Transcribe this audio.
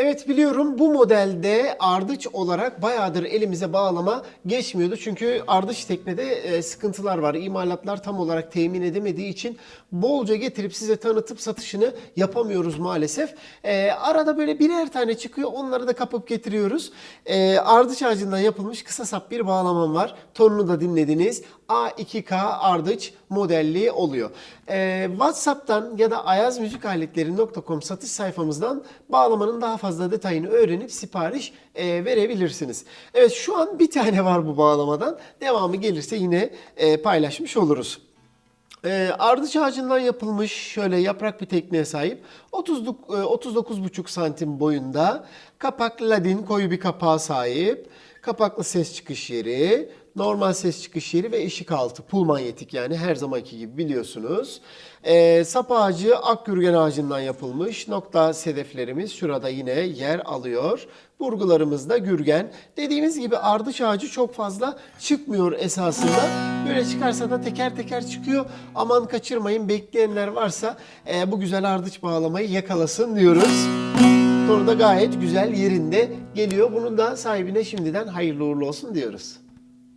Evet biliyorum bu modelde ardıç olarak bayağıdır elimize bağlama geçmiyordu. Çünkü ardıç teknede e, sıkıntılar var. İmalatlar tam olarak temin edemediği için bolca getirip size tanıtıp satışını yapamıyoruz maalesef. E, arada böyle birer tane çıkıyor onları da kapıp getiriyoruz. E, ardıç ağacından yapılmış kısa sap bir bağlamam var. Tonunu da dinlediniz. A2K ardıç modelli oluyor. E, WhatsApp'tan ya da ayazmüzikaletleri.com satış sayfamızdan bağlamanın daha fazla detayını öğrenip sipariş e, verebilirsiniz. Evet şu an bir tane var bu bağlamadan. Devamı gelirse yine e, paylaşmış oluruz. E, ardıç ağacından yapılmış şöyle yaprak bir tekneye sahip 30, 39,5 santim boyunda kapaklı ladin koyu bir kapağa sahip. Kapaklı ses çıkış yeri, normal ses çıkış yeri ve ışık altı pul manyetik yani her zamanki gibi biliyorsunuz. Ee, sap ağacı akgürgen ağacından yapılmış. Nokta sedeflerimiz şurada yine yer alıyor. Burgularımız da gürgen. Dediğimiz gibi ardıç ağacı çok fazla çıkmıyor esasında. Böyle çıkarsa da teker teker çıkıyor. Aman kaçırmayın bekleyenler varsa e, bu güzel ardıç bağlamayı yakalasın diyoruz. Sonra da gayet güzel yerinde geliyor. Bunun da sahibine şimdiden hayırlı uğurlu olsun diyoruz.